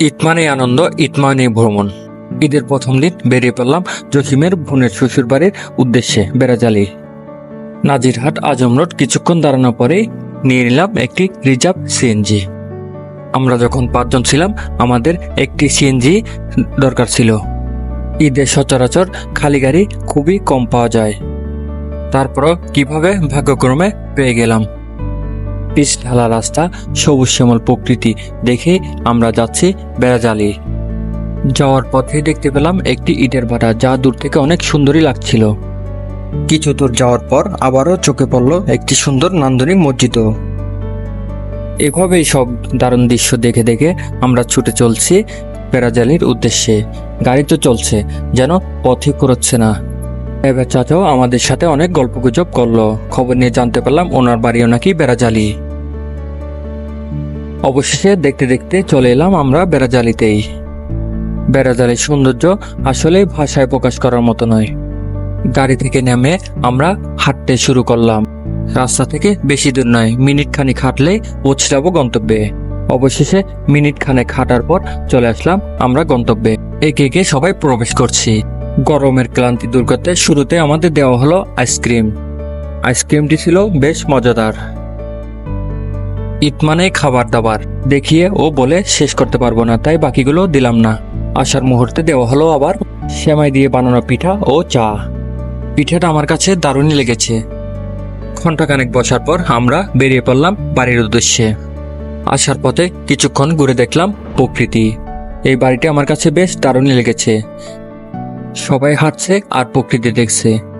ঈদ আনন্দ ঈদ ভ্রমণ। ঈদের প্রথম দিন বেরিয়ে পড়লাম জসিমের বোনের শ্বশুর বাড়ির উদ্দেশ্যে বেড়াজালি। নাজিরহাট আজম রোড কিছুক্ষণ দাঁড়ানোর পরে নিয়ে নিলাম একটি রিজার্ভ সিএনজি আমরা যখন পাঁচজন ছিলাম, আমাদের একটি সিএনজি দরকার ছিল। ঈদের সচরাচর খালি গাড়ি খুবই কম পাওয়া যায়। তারপরও কীভাবে ভাগ্যক্রমে পেয়ে গেলাম। পিচ ঢালা রাস্তা, সবুজ শ্যামল প্রকৃতি দেখে আমরা যাচ্ছি বেড়াজালি। যাওয়ার পথে দেখতে পেলাম একটি ইটের ভাটা যা দূর থেকে অনেক সুন্দরই লাগছিল। কিছু দূর যাওয়ার পর আবারও চোখে পড়ল একটি সুন্দর নান্দনিক মসজিদও। এভাবেই সব দারুণ দৃশ্য দেখে দেখে আমরা ছুটে চলছি বেড়াজালির উদ্দেশ্যে। গাড়ি তো চলছে, যেন পথই ফুরোচ্ছে না। এবার চাচাও আমাদের সাথে অনেক গল্পগুজব করল। খবর নিয়ে জানতে পারলাম ওনার বাড়িও নাকি বেড়াজালি। অবশেষে দেখতে দেখতে চলে এলাম আমরা বেড়াজালিতেই। বেড়াজালির সৌন্দর্য আসলে ভাষায় প্রকাশ করার মতো নয়। গাড়ি থেকে নেমে আমরা হাঁটতে শুরু করলাম। রাস্তা থেকে বেশি দূর নয় মিনিট খানিক হাঁটলে পৌঁছাবো গন্তব্যে। অবশেষে মিনিট খানেক হাঁটার পর চলে আসলাম আমরা গন্তব্যে। একে একে সবাই প্রবেশ করছি। গরমের ক্লান্তি দূর করতে শুরুতে আমাদের দেওয়া হলো আইসক্রিম। আইসক্রিমটি ছিল বেশ মজাদার। ঈদ মানে খাবার দাবার। দেখিয়ে ও বলে, শেষ করতে পারব না, তাই বাকিগুলো দিলাম না। আসার মুহূর্তে দেওয়া হলো আবার সেমাই দিয়ে বানানো পিঠা ও চা। পিঠাটা আমার কাছে দারুণই লেগেছে। ঘন্টাখানেক বসার পর আমরা বেরিয়ে পড়লাম বাড়ির উদ্দেশ্যে। আসার পথে কিছুক্ষণ ঘুরে দেখলাম প্রকৃতি। এই বাড়িটি আমার কাছে বেশ দারুণই লেগেছে। সবাই হাঁটছে আর প্রকৃতি দেখছে।